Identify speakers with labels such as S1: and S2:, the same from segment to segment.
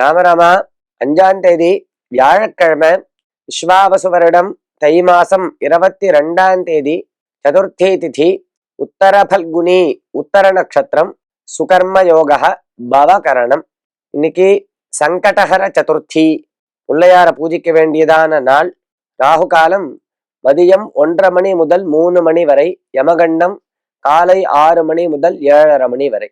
S1: ராமராமா அஞ்சாம் தேதி வியாழக்கிழமை விஸ்வாவசு வருடம் தை மாசம் இருபத்தி ரெண்டாம் தேதி சதுர்த்தி திதி உத்தர பல்குனி உத்தர நட்சத்திரம் சுகர்ம யோகா பவகரணம் இன்னைக்கு சங்கடஹர சதுர்த்தி. பிள்ளையார பூஜிக்க வேண்டியதான நாள். ராகு காலம் மதியம் ஒன்றரை மணி முதல் மூணு மணி வரை யமகண்டம் காலை ஆறு மணி முதல் ஏழரை மணி வரை.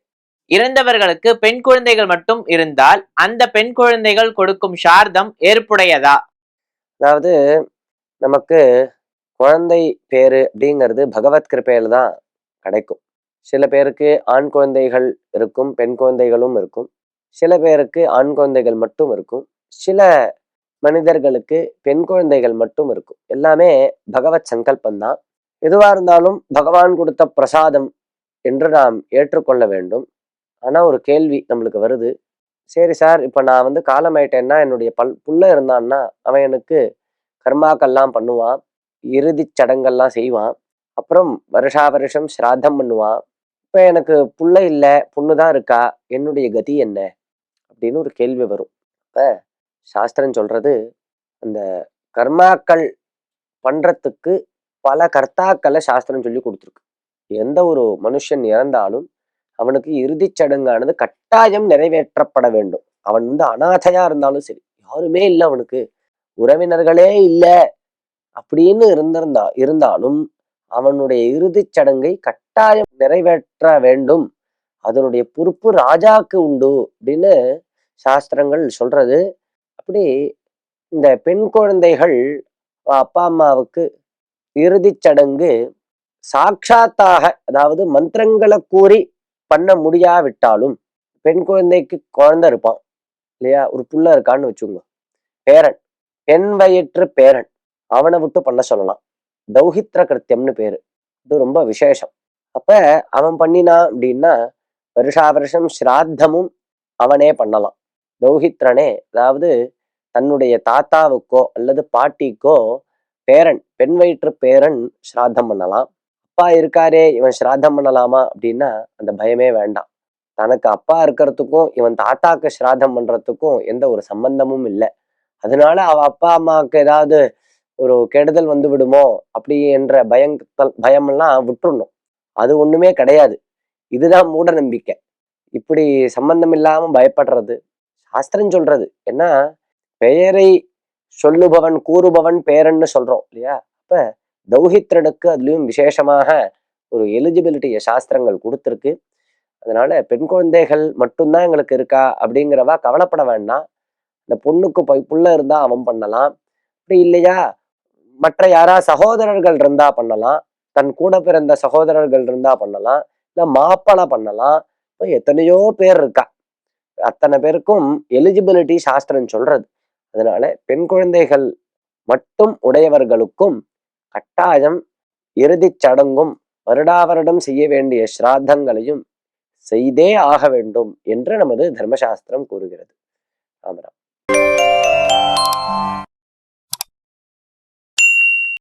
S2: இறந்தவர்களுக்கு பெண் குழந்தைகள் மட்டும் இருந்தால் அந்த பெண் குழந்தைகள் கொடுக்கும் சார்தம் ஏற்புடையதா?
S1: அதாவது நமக்கு குழந்தை பேரு அப்படிங்கிறது பகவத் கிருப்பையில தான் கிடைக்கும். சில பேருக்கு ஆண் குழந்தைகள் இருக்கும் பெண் குழந்தைகளும் இருக்கும். சில பேருக்கு ஆண் குழந்தைகள் மட்டும் இருக்கும். சில மனிதர்களுக்கு பெண் குழந்தைகள் மட்டும் இருக்கும். எல்லாமே பகவத் சங்கல்பந்தான் எதுவா இருந்தாலும் பகவான் கொடுத்த பிரசாதம் என்று நாம் ஏற்றுக்கொள்ள வேண்டும். ஆனால் ஒரு கேள்வி நம்மளுக்கு வருது. சரி சார் இப்போ நான் வந்து காலமாயிட்டேன்னா என்னுடைய பல் புள்ள இருந்தான்னா அவன் எனக்கு கர்மாக்கள்லாம் பண்ணுவான். இறுதிச் சடங்கெல்லாம் செய்வான். அப்புறம் வருஷா வருஷம் ஸ்ராத்தம் பண்ணுவான். இப்போ எனக்கு புள்ள இல்லை பொண்ணு தான் இருக்கா என்னுடைய கதி என்ன? அப்படின்னு ஒரு கேள்வி வரும். இப்போ சாஸ்திரம் சொல்கிறது அந்த கர்மாக்கள் பண்ணுறதுக்கு பல கர்த்தாக்களை சாஸ்திரம் சொல்லி கொடுத்துருக்கு. எந்த ஒரு மனுஷன் இறந்தாலும் அவனுக்கு இறுதிச் சடங்கானது கட்டாயம் நிறைவேற்றப்பட வேண்டும். அவன் வந்து அனாதையா இருந்தாலும் சரி யாருமே இல்லை அவனுக்கு. உறவினர்களே இல்லை அப்படின்னு இருந்திருந்தா இருந்தாலும் அவனுடைய இறுதிச் சடங்கை கட்டாயம் நிறைவேற்ற வேண்டும். அதனுடைய பொறுப்பு ராஜாக்கு உண்டு அப்படின்னு சாஸ்திரங்கள் சொல்றது. அப்படி இந்த பெண் குழந்தைகள் அப்பா அம்மாவுக்கு இறுதிச் சடங்கு சாட்சாத்தாக அதாவது மந்திரங்களை கூறி பண்ண முடியாவிட்டாலும் பெண் குழந்தைக்கு குழந்தை இருப்பான் இல்லையா? ஒரு புள்ள இருக்கான்னு வச்சுக்கோங்க. பேரன் பெண் வயிற்று பேரன். அவனை விட்டு பண்ண சொல்லலாம். தௌஹித்ர கிருத்தியம்னு பேரு. இது ரொம்ப விசேஷம். அப்ப அவன் பண்ணினான் அப்படின்னா வருஷா வருஷம் ஸ்ராத்தமும் அவனே பண்ணலாம். தௌஹித்ரனே அதாவது தன்னுடைய தாத்தாவுக்கோ அல்லது பாட்டிக்கோ பேரன் பெண் வயிற்று பேரன் ஸ்ராத்தம் பண்ணலாம். அப்பா இருக்காரே இவன் ஸ்ராத்தம் பண்ணலாமா? அப்படின்னா அந்த பயமே வேண்டாம். தனக்கு அப்பா இருக்கிறதுக்கும் இவன் தாத்தாக்கு ஸ்ராத்தம் பண்றதுக்கும் எந்த ஒரு சம்பந்தமும் இல்லை. அதனால அவ அப்பா அம்மாவுக்கு ஏதாவது ஒரு கெடுதல் வந்து விடுமோ? அப்படி என்ற பயங்கள் பயமெல்லாம் விட்டுறணும். அது ஒண்ணுமே கிடையாது. இதுதான் மூட நம்பிக்கை. இப்படி சம்பந்தம் இல்லாம பயப்படுறது சாஸ்திரம் சொல்றது. ஏன்னா பெயரை சொல்லுபவன் கூறுபவன் பேரன்னு சொல்றோம் இல்லையா? அப்ப தௌஹித்ரனுக்கு அதுலேயும் விசேஷமாக ஒரு எலிஜிபிலிட்டியை சாஸ்திரங்கள் கொடுத்துருக்கு. அதனால பெண் குழந்தைகள் மட்டும்தான் எங்களுக்கு இருக்கா அப்படிங்கிறவா கவலைப்பட வேண்டாம். இந்த பொண்ணுக்கு போய் புள்ள இருந்தா அவன் பண்ணலாம். அப்படி இல்லையா? மற்ற யாரா சகோதரர்கள் இருந்தா பண்ணலாம். தன் கூட பிறந்த சகோதரர்கள் இருந்தா பண்ணலாம். இல்லை மாப்பிளை பண்ணலாம். இப்போ எத்தனையோ பேர் இருக்கா. அத்தனை பேருக்கும் எலிஜிபிலிட்டி சாஸ்திரம் சொல்றது. அதனால பெண் குழந்தைகள் மட்டும் உடையவர்களுக்கும் கட்டாயம் இறுதிச் சடங்கும் வருடாவருடம் செய்ய வேண்டிய ஸ்ராத்தங்களையும் செய்தே ஆக வேண்டும் என்று நமது தர்மசாஸ்திரம் கூறுகிறது. ஆமராம்